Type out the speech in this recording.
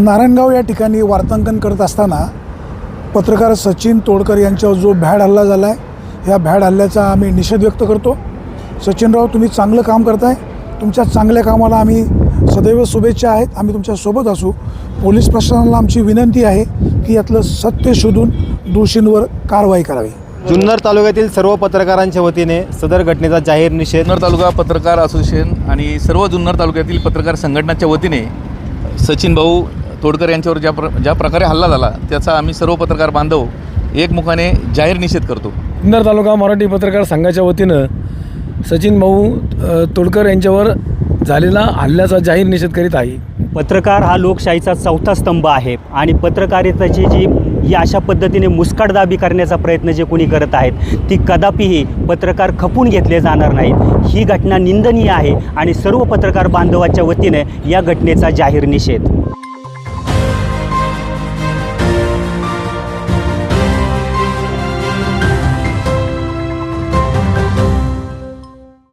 नारायणगाव या ठिकाणी वार्तांकन करत असताना पत्रकार सचिन तोडकर यांच्यावर जो भॅड हल्ला झाला आहे या भॅड हल्ल्याचा आम्ही निषेध व्यक्त करतो. सचिनराव तुम्ही चांगलं काम करताय. तुमच्या चांगल्या कामाला आम्ही सदैव शुभेच्छा आहेत. आम्ही तुमच्यासोबत असू. पोलीस प्रशासनाला आमची विनंती आहे की यातलं सत्य शोधून दोषींवर कारवाई करावी. जुन्नर तालुक्यातील सर्व पत्रकारांच्या वतीने सदर घटनेचा जाहीर निषेध. जुन्नर तालुका पत्रकार असोसिएशन आणि सर्व जुन्नर तालुक्यातील पत्रकार संघटनाच्या वतीने सचिन भाऊ तोडकर यांच्यावर ज्या प्र ज्या प्रकारे हल्ला झाला त्याचा आम्ही सर्व पत्रकार बांधव एकमुखाने जाहीर निषेध करतो. जुन्नर तालुका मराठी पत्रकार संघाच्या वतीनं सचिन भाऊ तोडकर यांच्यावर झालेला हल्ल्याचा जाहीर निषेध करीत आहे. पत्रकार हा लोकशाहीचा चौथा स्तंभ आहे आणि पत्रकारितेची जी ही अशा पद्धतीने मुस्काटदाबी करण्याचा प्रयत्न जे कोणी करत आहेत ती कदापिही पत्रकार खपून घेतले जाणार नाहीत. ही घटना निंदनीय आहे आणि सर्व पत्रकार बांधवाच्या वतीने या घटनेचा जाहीर निषेध.